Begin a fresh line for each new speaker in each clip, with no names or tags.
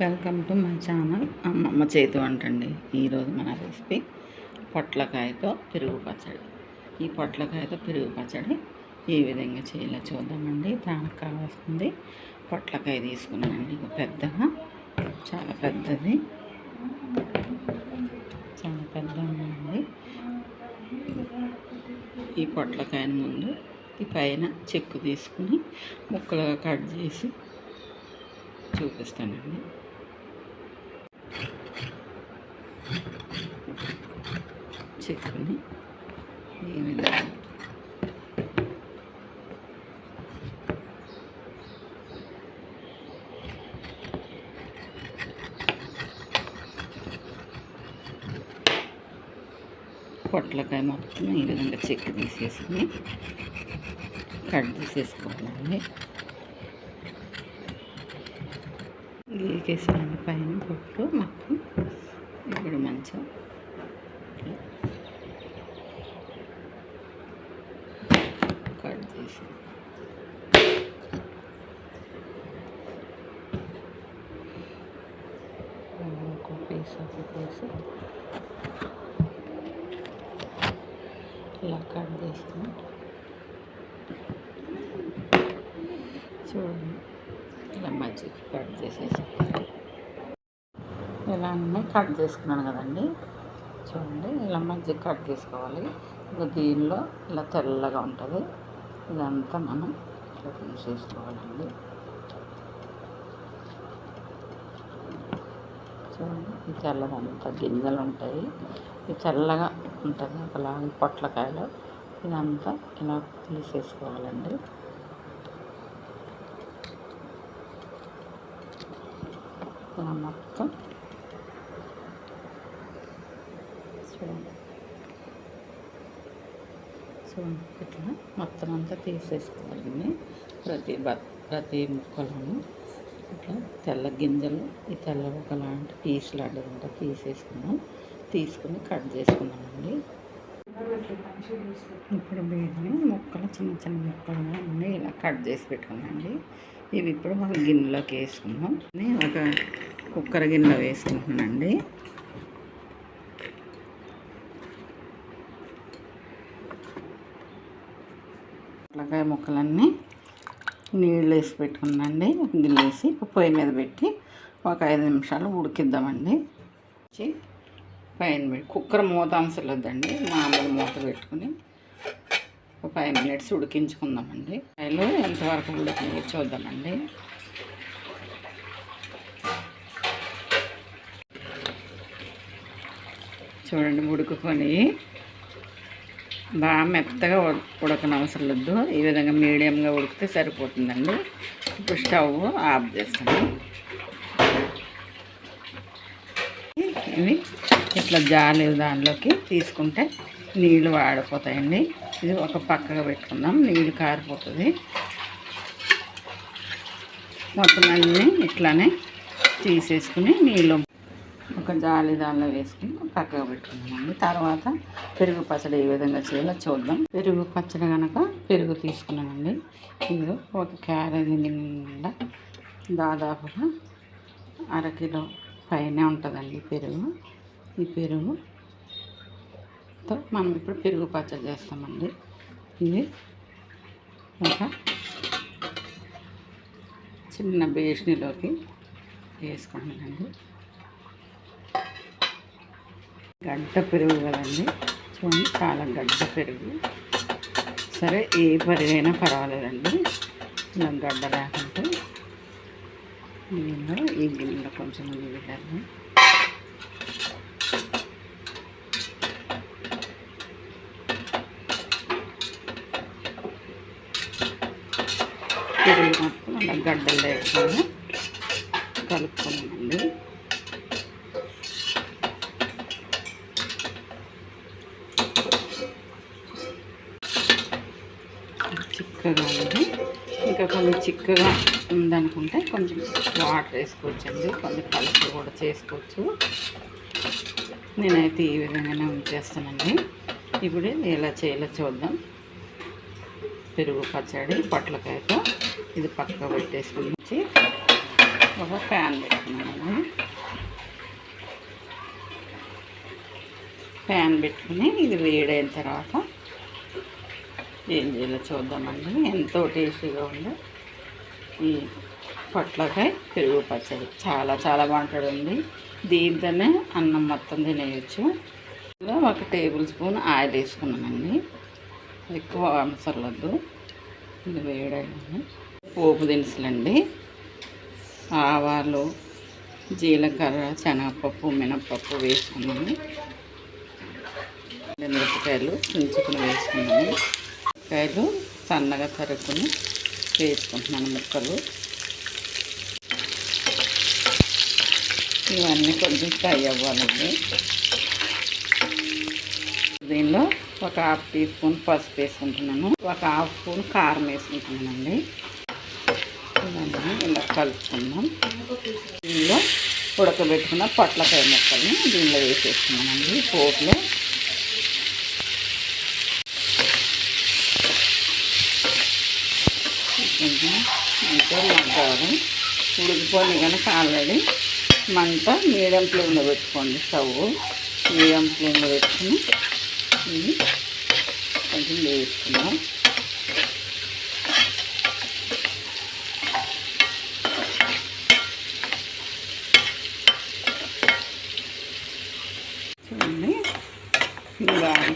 Welcome to my channel. అమ్మమ్మ చేతి వంట అండి ఈరోజు మన రెసిపీ పొట్లకాయతో పెరుగు పచ్చడి. ఈ పొట్లకాయతో పెరుగు పచ్చడి ఏ విధంగా చేయాలో చూద్దామండి. దానికి కావాల్సింది పొట్లకాయ తీసుకున్నానండి. ఇక పెద్దగా చాలా పెద్దది. చాలా పెద్దగా ఉందండి ఈ పొట్లకాయని ముందు ఈ పైన చెక్కు తీసుకుని ముక్కలుగా కట్ చేసి చూపిస్తానండి. చెక్కుని ఈ విధంగా పొట్లకాయ మొత్తం ఈ విధంగా చెక్కు తీసేసుకుని కట్ తీసేసుకోవాలండి గీకేసాను పైన పొట్టు మొత్తం ఇప్పుడు మంచం కట్ చేసి ఒక పీస్ ఒక పీస్ ఇలా కట్ చేస్తాను చూడండి ఇలా మజ్జిగ కట్ చేసేసి ఇలా అన్నీ కట్ చేసుకున్నాను కదండి. చూడండి ఇలా మధ్య కట్ చేసుకోవాలి. ఇంకా దీనిలో ఇలా తెల్లగా ఉంటుంది. ఇదంతా మనం ఇట్లా తీసేసుకోవాలండి. చూడండి ఈ తెల్లదంతా గింజలు ఉంటాయి. ఇది తెల్లగా ఉంటుంది ఒకలాగా పొట్లకాయలు. ఇదంతా ఇలా తీసేసుకోవాలండి. ఇలా మొత్తం చూడండి చూడండి ఇట్లా మొత్తం అంతా తీసేసుకోవాలండి ప్రతి బ ప్రతి ముక్కలను ఇట్లా తెల్ల గింజలు ఈ తెల్ల ఒక లాంటి పీస్ లాంటిది అంతా తీసేసుకున్నాం. తీసుకుని కట్ చేసుకున్నామండి. ఇప్పుడు వీటిని ముక్కలు చిన్న చిన్న ముక్కలుగా అన్నీ ఇలా కట్ చేసి పెట్టుకున్నాండి ఇవి ఇప్పుడు ఒక గిన్నెలోకి వేసుకున్నాం. ఒక కుక్కర్ గిన్నెలో వేసుకుంటున్నానండి. పొట్లకాయ ముక్కలన్నీ నీళ్ళు వేసి పెట్టుకుందండి. గిల్లేసి పొయ్యి మీద పెట్టి ఒక ఐదు నిమిషాలు ఉడికిద్దామండి. పైన పెట్టి కుక్కర్ మూత అవసరం లేదండి మామూలు మూత పెట్టుకుని ఒక ఫైవ్ మినిట్స్ ఉడికించుకుందామండి. కాయలు ఎంతవరకు ఉడికి చూద్దామండి. చూడండి ఉడుకుకొని బాగా మెత్తగా ఉడకన అవసరం లేదు. ఈ విధంగా మీడియంగా ఉడికితే సరిపోతుందండి. ఇప్పుడు స్టవ్ ఆఫ్ చేస్తాను. ఇవి ఇట్లా జాలి దానిలోకి తీసుకుంటే నీళ్ళు వాడిపోతాయండి. ఇది ఒక పక్కగా పెట్టుకుందాం. నీళ్ళు కారిపోతుంది. మొత్తం అన్నీ ఇట్లానే తీసేసుకుని నీళ్ళు ఒక జాలి దానిలో వేసుకుని పక్కకు పెట్టుకున్నామండి తర్వాత పెరుగు పచ్చడి ఏ విధంగా చేయాలో చూద్దాం. పెరుగు పచ్చడి కనుక పెరుగు తీసుకున్నామండి. ఇది ఒక క్యారేజీ నిండా దాదాపుగా అరకిలో పైనే ఉంటుందండి పెరుగు. ఈ పెరుగుతో మనం ఇప్పుడు పెరుగు పచ్చడి చేస్తామండి. ఇది ఒక చిన్న బేషనిలోకి వేసుకుంటానండి. గడ్డ పెరుగు కదండి. చూడండి చాలా గడ్డ పెరుగు. సరే ఏ పెరుగైనా పర్వాలేదండి. ఇలా గడ్డ లేకుంటే దీనిలో ఈ గిన్నెలో కొంచెం విధాలు పెరుగు మొత్తం అలా గడ్డలు లేకుండా కలుపుకున్నామండి చిక్కగా ఉంది. ఇంకా కొంచెం చిక్కగా ఉందనుకుంటే కొంచెం వాటర్ వేసుకోవచ్చండి. కొంచెం పలుసు కూడా చేసుకోవచ్చు. నేనైతే ఈ విధంగానే ఉంచేస్తానండి. ఇప్పుడు ఎలా చేయాలో చూద్దాం. పెరుగు పచ్చడి పొట్లకాయతో ఇది పక్క పెట్టేసుకుని ఒక ప్యాన్ పెట్టుకున్నాను ప్యాన్ పెట్టుకుని ఇది వేడైన తర్వాత ఏం చేయాలో చూద్దామండి. ఎంతో టేస్టీగా ఉంది. ఈ పొట్లకాయ పెరుగు పచ్చడి చాలా చాలా బాగుంటుందండి దీంతోనే అన్నం మొత్తం తినేయచ్చు. ఇలా ఒక టేబుల్ స్పూన్ ఆయిల్ వేసుకున్నామండి ఎక్కువ అవసరం ఇది వేయడానికి పోపు దినుసులండి. ఆవాలు జీలకర్ర శనగపప్పు మినప్పప్పు వేసుకున్నాము మిరపకాయలు తుంచుకుని వేసుకున్నాము మిరపకాయలు సన్నగా తరుక్కుని వేసుకుంటున్నాను ముక్కలు. ఇవన్నీ కొంచెం ఫ్రై అవ్వాలండి. దీనిలో ఒక హాఫ్ టీ స్పూన్ పసుపు వేసుకుంటున్నాను. ఒక హాఫ్ స్పూన్ కారం వేసుకుంటున్నానండి. ఇవన్నీ ఇలా కలుపుకుందాం. దీనిలో ఉడకబెట్టుకున్న పొట్లకాయ ముక్కల్ని దీనిలో వేసేసుకున్నామండి పోపులో కొంచెం ఇంకా మగ్గాలి ఉడికిపోయి కనుక ఆల్రెడీ మంట మీడియం ఫ్లేమ్లో పెట్టుకోండి స్టవ్. మీడియం ఫ్లేమ్లో పెట్టుకుని ఇది కొంచెం వేసుకున్నాం చూడండి.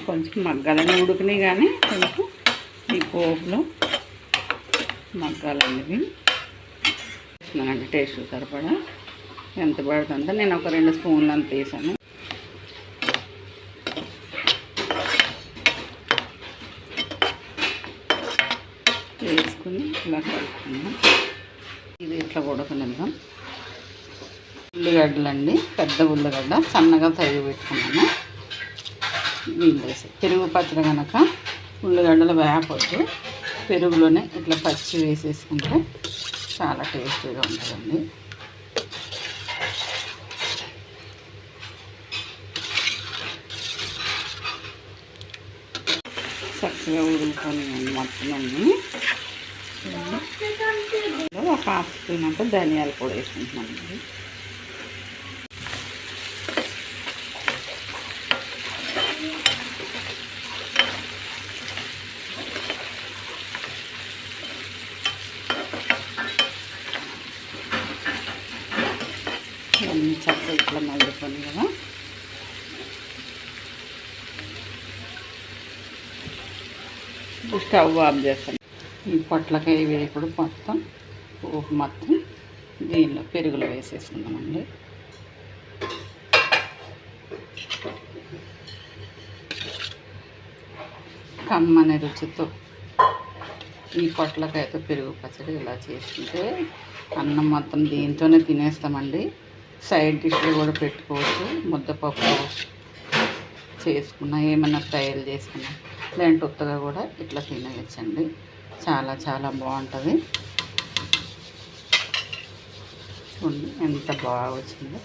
కొంచెం మగ్గాలని ఉడికినాయి కానీ కొంచెం ఈ పోపులో మగ్గాలండి వేస్తున్నానండి టేస్ట్ సరిపడా. ఎంత పడుతుందో నేను ఒక రెండు స్పూన్లు అంత వేసాను వేసుకుని ఇలా కలుపుకున్నాం ఇది ఇట్లా ఉడకనిద్దాం ఉల్లిగడ్డలండి. పెద్ద ఉల్లిగడ్డ. సన్నగా తరిగి పెట్టుకున్నాను. దీని పెరుగు పచ్చడి కనుక ఉల్లిగడ్డలు వేపొద్దు. పెరుగులోనే ఇట్లా పచ్చి వేసేసుకుంటే చాలా టేస్టీగా ఉంటుందండి. చక్కగా ఉడుకుని మొత్తం ఒక హాఫ్ స్పూన్ అంతా ధనియాలు కూడా వేసుకుంటున్నామండి ఇవన్నీ చక్కగా ఇట్లా మగ్గుతుంది కదా. స్టవ్ ఆఫ్ చేస్తాను. ఈ పొట్లకాయ వేపుడు మొత్తం ఉప్పు మొత్తం దీనిలో పెరుగులో వేసేసుకుందామండి. అనే రుచితో ఈ పొట్లకాయతో పెరుగు పచ్చడి ఇలా చేసుకుంటే అన్నం మొత్తం దీంతోనే తినేస్తామండి. సైడ్ డిష్లు కూడా పెట్టుకోవచ్చు ముద్దపప్పు చేసుకున్నా ఏమైనా ఫ్రైలు చేసుకున్నా. లేదంటే ఉత్తగా కూడా ఇట్లా తినేయచ్చండి. చాలా చాలా బాగుంటుంది. చూడండి ఎంత బాగా వచ్చిందో.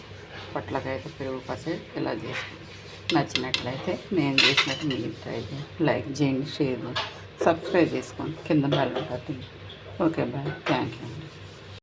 పొట్లకైతే పెరుగు పచ్చడి ఇలా చేసుకుంటాం నచ్చినట్లయితే నేను చేసినట్టు మీరు ట్రై చేయండి. లైక్ చేయండి షేర్ చేయండి. సబ్స్క్రైబ్ చేసుకోండి. కింద బెల్ ఉంటుంది ఓకే బాయ్. Thank you